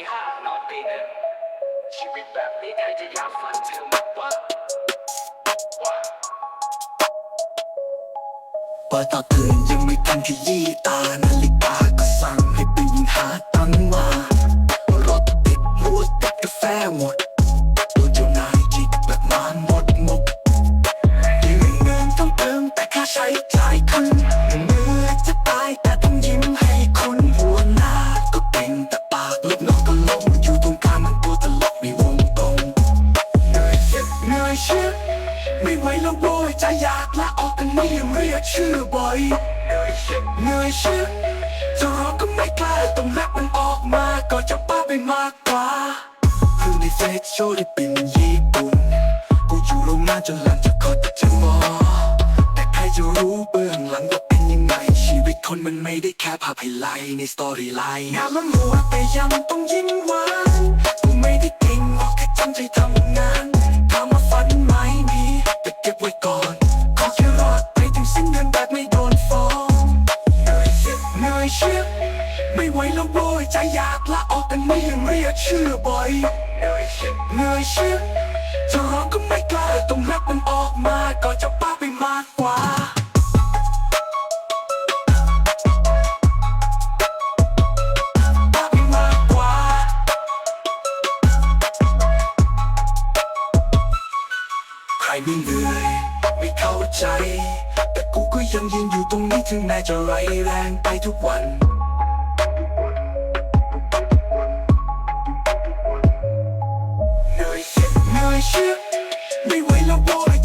ตีห้านอนตีหนึ่งชีวิตแบบนี้ใครจะอยากฝันถึงวะวะเปิดตาตื่นยังไม่ทันขยี้ตานาฬิกาก็สั่งให้ไปยิงหาตังค์มารถติดหัวติดกาแฟหมดตัวเจ้านายจิกแบบมานหมดงบยืมเงินต้องเติมแต่ค่าใช้จ่ายขึ้น ยใจอยากลาออกแต่นี่ยังเรียกชื่อบ่อยเหนื่อยชื่อจะร้องก็ไม่กล้าต้องแรปมันออกมาก็จะป้าไปมากกว่าเพิ่งได้เฟซโชว์ได้เป็นญี่ปุ่นกูอยู่โรงงานจนหลังจากคอจะมอแต่ใครจะรู้เบื้องหลังว่าเป็นยังไงชีวิตคนมันไม่ได้แค่ภาพไฮไลท์ในสตอรี่ไลน์งานมันมัวแต่ยังต้องยิ้มหวานกูไม่ได้เก่งหรอกแค่ตั้งใจทำ เหนื่อยเชื่อไม่ไหวแล้วโวยใจอยากลาออกแต่นี่ยังเรียกชื่อบ่อยเหนื่อยเจ็บเหนื่อยเชื่อจะร้องก็ไม่กล้าต้องรับมันออกมาก็จะป้าไปมากกว่าป้าไปมากกว่าใครไม่เหนื่อยไม่เข้าใจ ยังยืนอยู่ตรงนี้ถึงแม้จะไรแรงไปทุกวันเหนื่อยเจ็บเหนื่อยเชื่อไม่ไหวแล้วโว้ย